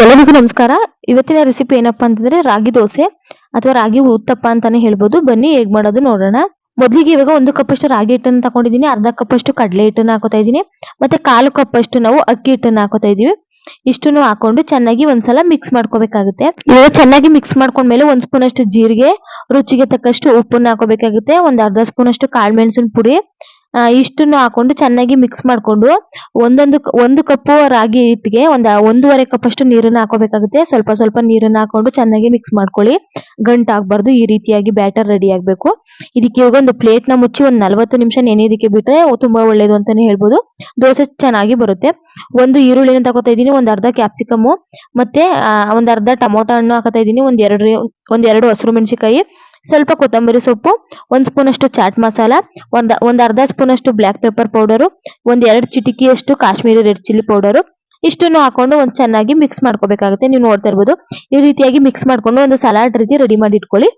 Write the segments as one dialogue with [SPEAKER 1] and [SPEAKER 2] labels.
[SPEAKER 1] ಎಲ್ಲರಿಗೂ ನಮಸ್ಕಾರ. ಇವತ್ತಿನ ರೆಸಿಪಿ ಏನಪ್ಪಾ ಅಂತಂದ್ರೆ ರಾಗಿ ದೋಸೆ ಅಥವಾ ರಾಗಿ ಉತ್ತಪ್ಪ ಅಂತಾನೆ ಹೇಳ್ಬೋದು. ಬನ್ನಿ ಹೇಗ್ ಮಾಡೋದು ನೋಡೋಣ. ಮೊದಲಿಗೆ ಇವಾಗ ಒಂದು ಕಪ್ ಅಷ್ಟು ರಾಗಿ ಹಿಟ್ಟನ್ನು ತಗೊಂಡಿದ್ದೀನಿ. ಅರ್ಧ ಕಪ್ ಅಷ್ಟು ಕಡಲೆ ಹಿಟ್ಟನ್ನು ಹಾಕೋತಾ ಇದ್ದೀನಿ. ಮತ್ತೆ ಕಾಲು ಕಪ್ ಅಷ್ಟು ನಾವು ಅಕ್ಕಿ ಹಿಟ್ಟನ್ನು ಹಾಕೋತಾ ಇದೀವಿ ಇಷ್ಟನ್ನು ಹಾಕೊಂಡು ಚೆನ್ನಾಗಿ ಒಂದ್ಸಲ ಮಿಕ್ಸ್ ಮಾಡ್ಕೋಬೇಕಾಗುತ್ತೆ. ಇವಾಗ ಚೆನ್ನಾಗಿ ಮಿಕ್ಸ್ ಮಾಡ್ಕೊಂಡ್ಮೇಲೆ ಒಂದ್ ಸ್ಪೂನ್ ಅಷ್ಟು ಜೀರಿಗೆ ರುಚಿಗೆ ತಕ್ಕಷ್ಟು ಉಪ್ಪನ್ನ ಹಾಕೋಬೇಕಾಗುತ್ತೆ. ಒಂದ್ ಅರ್ಧ ಸ್ಪೂನ್ ಅಷ್ಟು ಕಾಳುಮೆಣಸಿನ ಪುಡಿ ಆ, ಇಷ್ಟನ್ನು ಹಾಕೊಂಡು ಚೆನ್ನಾಗಿ ಮಿಕ್ಸ್ ಮಾಡ್ಕೊಂಡು ಒಂದೊಂದು ಒಂದು ಕಪ್ಪು ರಾಗಿ ಹಿಟ್ಟಿಗೆ ಒಂದ್, ಒಂದೂವರೆ ಕಪ್ ಅಷ್ಟು ನೀರನ್ನ ಹಾಕೋಬೇಕಾಗುತ್ತೆ. ಸ್ವಲ್ಪ ಸ್ವಲ್ಪ ನೀರನ್ನ ಹಾಕೊಂಡು ಚೆನ್ನಾಗಿ ಮಿಕ್ಸ್ ಮಾಡ್ಕೊಳ್ಳಿ. ಗಂಟ್ ಆಗ್ಬಾರ್ದು, ಈ ರೀತಿಯಾಗಿ ಬ್ಯಾಟರ್ ರೆಡಿ ಆಗ್ಬೇಕು. ಇದಕ್ಕೆ ಇವಾಗ ಒಂದು ಪ್ಲೇಟ್ನ ಮುಚ್ಚಿ ಒಂದ್ ನಲವತ್ತು ನಿಮಿಷ ನೆನೆಯೋದಕ್ಕೆ ಬಿಟ್ರೆ ತುಂಬಾ ಒಳ್ಳೇದು ಅಂತಾನೆ ಹೇಳ್ಬೋದು. ದೋಸೆ ಚೆನ್ನಾಗಿ ಬರುತ್ತೆ. ಒಂದು ಈರುಳ್ಳಿನ ತಗೋತಾ ಇದ್ದೀನಿ, ಒಂದ್ ಅರ್ಧ ಕ್ಯಾಪ್ಸಿಕಮ್ ಮತ್ತೆ ಒಂದು ಅರ್ಧ ಟೊಮೊಟೊ ಹಣ್ಣು ಹಾಕೋತಾ ಇದ್ದೀನಿ, ಒಂದ್ ಎರಡು ಒಂದ್ ಎರಡು ಹಸಿರು ಮೆಣಸಿನಕಾಯಿ. ಸ್ವಲ್ಪ ಕೊತ್ತಂಬರಿ ಸೊಪ್ಪು, ಒಂದ್ ಸ್ಪೂನ್ ಅಷ್ಟು ಚಾಟ್ ಮಸಾಲ, ಒಂದ್ ಒಂದ್ ಅರ್ಧ ಸ್ಪೂನ್ ಅಷ್ಟು ಬ್ಲಾಕ್ ಪೆಪ್ಪರ್ ಪೌಡರು ಒಂದ್ ಎರಡ್ ಚಿಟಿಕಿಯಷ್ಟು ಕಾಶ್ಮೀರಿ ರೆಡ್ ಚಿಲ್ಲಿ ಪೌಡರು ಇಷ್ಟನ್ನು ಹಾಕೊಂಡು ಒಂದ್ ಚೆನ್ನಾಗಿ ಮಿಕ್ಸ್ ಮಾಡ್ಕೋಬೇಕಾಗುತ್ತೆ. ನೀವು ನೋಡ್ತಾ ಇರ್ಬೋದು. ಈ ರೀತಿಯಾಗಿ ಮಿಕ್ಸ್ ಮಾಡ್ಕೊಂಡು ಒಂದು ಸಲಾಡ್ ರೀತಿ ರೆಡಿ ಮಾಡಿ ಇಟ್ಕೊಳ್ಳಿ.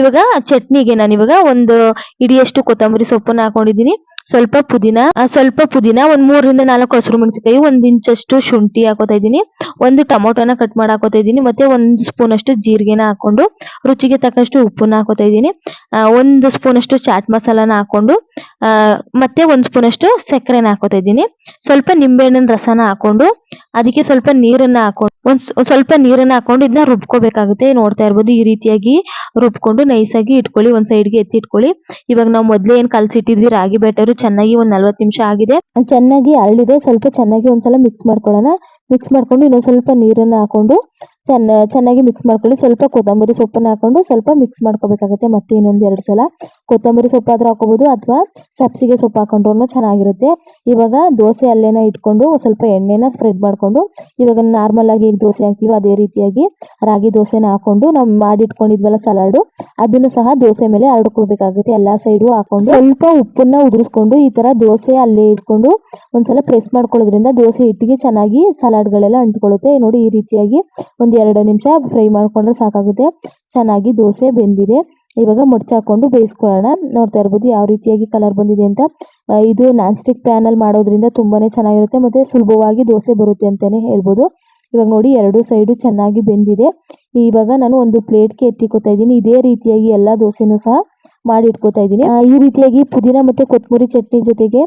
[SPEAKER 1] ಇವಾಗ ಚಟ್ನಿಗೆ ನಾನು ಇವಾಗ ಒಂದು ಇಡಿಯಷ್ಟು ಕೊತ್ತಂಬರಿ ಸೊಪ್ಪನ್ನು ಹಾಕೊಂಡಿದ್ದೀನಿ. ಸ್ವಲ್ಪ ಪುದೀನ ಸ್ವಲ್ಪ ಪುದೀನ ಒಂದ್ ಮೂರರಿಂದ ನಾಲ್ಕು ಹಸಿರು ಮೆಣಸಿನಕಾಯಿ, ಒಂದ್ ಇಂಚಷ್ಟು ಶುಂಠಿ ಹಾಕೋತಾ ಇದ್ದೀನಿ. ಒಂದು ಟೊಮೊಟೊನ ಕಟ್ ಮಾಡಿ ಹಾಕೋತಾ ಇದ್ದೀನಿ. ಮತ್ತೆ ಒಂದು ಸ್ಪೂನ್ ಅಷ್ಟು ಜೀರಿಗೆನ ಹಾಕೊಂಡು ರುಚಿಗೆ ತಕ್ಕಷ್ಟು ಉಪ್ಪನ್ನ ಹಾಕೋತಾ ಇದ್ದೀನಿ. ಒಂದು ಸ್ಪೂನ್ ಅಷ್ಟು ಚಾಟ್ ಮಸಾಲಾನ ಹಾಕೊಂಡು ಮತ್ತೆ ಒಂದು ಸ್ಪೂನ್ ಅಷ್ಟು ಸಕ್ಕರೆನ ಹಾಕೋತಾ ಇದ್ದೀನಿ. ಸ್ವಲ್ಪ ನಿಂಬೆಹಣ್ಣಿನ ರಸನ ಹಾಕೊಂಡು, ಅದಕ್ಕೆ ಸ್ವಲ್ಪ ನೀರನ್ನ ಹಾಕೊಂಡು ಒಂದ್ ಸ್ವಲ್ಪ ನೀರನ್ನ ಹಾಕೊಂಡು ಇದನ್ನ ರುಬ್ಕೋಬೇಕಾಗುತ್ತೆ. ನೋಡ್ತಾ ಇರ್ಬೋದು ಈ ರೀತಿಯಾಗಿ ರುಬ್ಕೊಂಡು ನೈಸ್ ಆಗಿ ಇಟ್ಕೊಳ್ಳಿ, ಒಂದ್ ಸೈಡ್ಗೆ ಎತ್ತಿ ಇಟ್ಕೊಳ್ಳಿ. ಇವಾಗ ನಾವು ಮೊದ್ಲೇ ಏನ್ ಕಲ್ಸಿಟ್ಟಿದ್ವಿ, ರಾಗಿ ಬ್ಯಾಟರು ಚೆನ್ನಾಗಿ ಒಂದ್ ನಲ್ವತ್ತು ನಿಮಿಷ ಆಗಿದೆ. ಚೆನ್ನಾಗಿ ಅರಳಿದೆ. ಸ್ವಲ್ಪ ಚೆನ್ನಾಗಿ ಒಂದ್ಸಲ ಮಿಕ್ಸ್ ಮಾಡ್ಕೊಳ್ಳೋಣ. ಮಿಕ್ಸ್ ಮಾಡ್ಕೊಂಡು ಇನ್ನೊಂದ್ ಸ್ವಲ್ಪ ನೀರನ್ನ ಹಾಕೊಂಡು ಚೆನ್ನ, ಚೆನ್ನಾಗಿ ಮಿಕ್ಸ್ ಮಾಡ್ಕೊಳ್ಳಿ. ಸ್ವಲ್ಪ ಕೊತ್ತಂಬರಿ ಸೊಪ್ಪನ್ನ ಹಾಕೊಂಡು ಸ್ವಲ್ಪ ಮಿಕ್ಸ್ ಮಾಡ್ಕೋಬೇಕಾಗುತ್ತೆ ಮತ್ತೆ ಇನ್ನೊಂದ್ ಎರಡು ಸಲ. ಕೊತ್ತಂಬರಿ ಸೊಪ್ಪು ಆದ್ರೂ ಹಾಕೋಬಹುದು ಅಥವಾ ಸಬ್ಸಿಗೆ ಸೊಪ್ಪು ಹಾಕೊಂಡ್ರು ಚೆನ್ನಾಗಿರುತ್ತೆ. ಇವಾಗ ದೋಸೆ ಅಲ್ಲೇನ ಇಟ್ಕೊಂಡು ಸ್ವಲ್ಪ ಎಣ್ಣೆನ ಸ್ಪ್ರೆಡ್ ಮಾಡ್ಕೊಂಡು ಇವಾಗ ನಾರ್ಮಲ್ ಆಗಿ ಹೇಗ್ ದೋಸೆ ಹಾಕ್ತೀವೋ ಅದೇ ರೀತಿಯಾಗಿ ರಾಗಿ ದೋಸೆನ ಹಾಕೊಂಡು ನಾವು ಮಾಡಿ ಇಟ್ಕೊಂಡಿದ್ವಲ್ಲ ಸಲಾಡು, ಅದನ್ನು ಸಹ ದೋಸೆ ಮೇಲೆ ಹರಡ್ಕೋಬೇಕಾಗುತ್ತೆ ಎಲ್ಲಾ ಸೈಡು ಹಾಕೊಂಡು ಸ್ವಲ್ಪ ಉಪ್ಪನ್ನ ಉದುರಿಸ್ಕೊಂಡು ಈ ತರ ದೋಸೆ ಅಲ್ಲೇ ಇಟ್ಕೊಂಡು ಒಂದ್ಸಲ ಪ್ರೆಸ್ ಮಾಡ್ಕೊಳ್ಳೋದ್ರಿಂದ ದೋಸೆ ಹಿಟ್ಟಿಗೆ ಚೆನ್ನಾಗಿ ಸಲಾಡ್ ಗಳೆಲ್ಲ ಅಂಟ್ಕೊಳ್ಳುತ್ತೆ. ನೋಡಿ ಈ ರೀತಿಯಾಗಿ ಒಂದ್ ಎರಡು ನಿಮಿಷ ಫ್ರೈ ಮಾಡ್ಕೊಂಡ್ರೆ ಸಾಕಾಗುತ್ತೆ. ಚೆನ್ನಾಗಿ ದೋಸೆ ಬೆಂದಿದೆ. ಇವಾಗ ಮುಡ್ಚ್ ಹಾಕೊಂಡು ಬೇಯಿಸ್ಕೊಳ್ಳೋಣ. ನೋಡ್ತಾ ಇರ್ಬೋದು ಯಾವ ರೀತಿಯಾಗಿ ಕಲರ್ ಬಂದಿದೆ ಅಂತ. ಇದು ನಾನ್ ಸ್ಟಿಕ್ ಪ್ಯಾನ್ ಅಲ್ಲಿ ಮಾಡೋದ್ರಿಂದ ತುಂಬಾನೇ ಚೆನ್ನಾಗಿರುತ್ತೆ ಮತ್ತೆ ಸುಲಭವಾಗಿ ದೋಸೆ ಬರುತ್ತೆ ಅಂತಾನೆ ಹೇಳ್ಬೋದು. ಇವಾಗ ನೋಡಿ ಎರಡು ಸೈಡು ಚೆನ್ನಾಗಿ ಬೆಂದಿದೆ. ಇವಾಗ ನಾನು ಒಂದು ಪ್ಲೇಟ್ಗೆ ಎತ್ತಿಕೋತಾ ಇದ್ದೀನಿ. ಇದೇ ರೀತಿಯಾಗಿ ಎಲ್ಲಾ ದೋಸೆನೂ ಸಹ ಮಾಡಿ ಇಟ್ಕೋತಾ ಇದ್ದೀನಿ ಈ ರೀತಿಯಾಗಿ ಪುದೀನ ಮತ್ತೆ ಕೊತ್ತಂಬರಿ ಚಟ್ನಿ ಜೊತೆಗೆ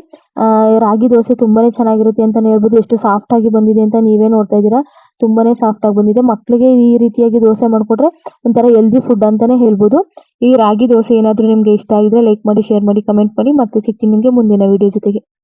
[SPEAKER 1] ರಾಗಿ ದೋಸೆ ತುಂಬಾನೇ ಚೆನ್ನಾಗಿರುತ್ತೆ ಅಂತಾನೆ ಹೇಳ್ಬೋದು. ಎಷ್ಟು ಸಾಫ್ಟ್ ಆಗಿ ಬಂದಿದೆ ಅಂತ ನೀವೇ ನೋಡ್ತಾ ಇದ್ದೀರಾ. ತುಂಬಾನೇ ಸಾಫ್ಟ್ ಆಗಿ ಬಂದಿದೆ. ಮಕ್ಕಳಿಗೆ ಈ ರೀತಿಯಾಗಿ ದೋಸೆ ಮಾಡಿಕೊಟ್ರೆ ಒಂಥರ ಹೆಲ್ದಿ ಫುಡ್ ಅಂತಾನೆ ಹೇಳ್ಬೋದು. ಈ ರಾಗಿ ದೋಸೆ ಏನಾದರೂ ನಿಮಗೆ ಇಷ್ಟ ಆಗಿದ್ರೆ ಲೈಕ್ ಮಾಡಿ ಶೇರ್ ಮಾಡಿ ಕಮೆಂಟ್ ಮಾಡಿ. ಮತ್ತೆ ಸಿಗ್ತೀನಿ ನಿಮಗೆ ಮುಂದಿನ ವಿಡಿಯೋ ಜೊತೆಗೆ.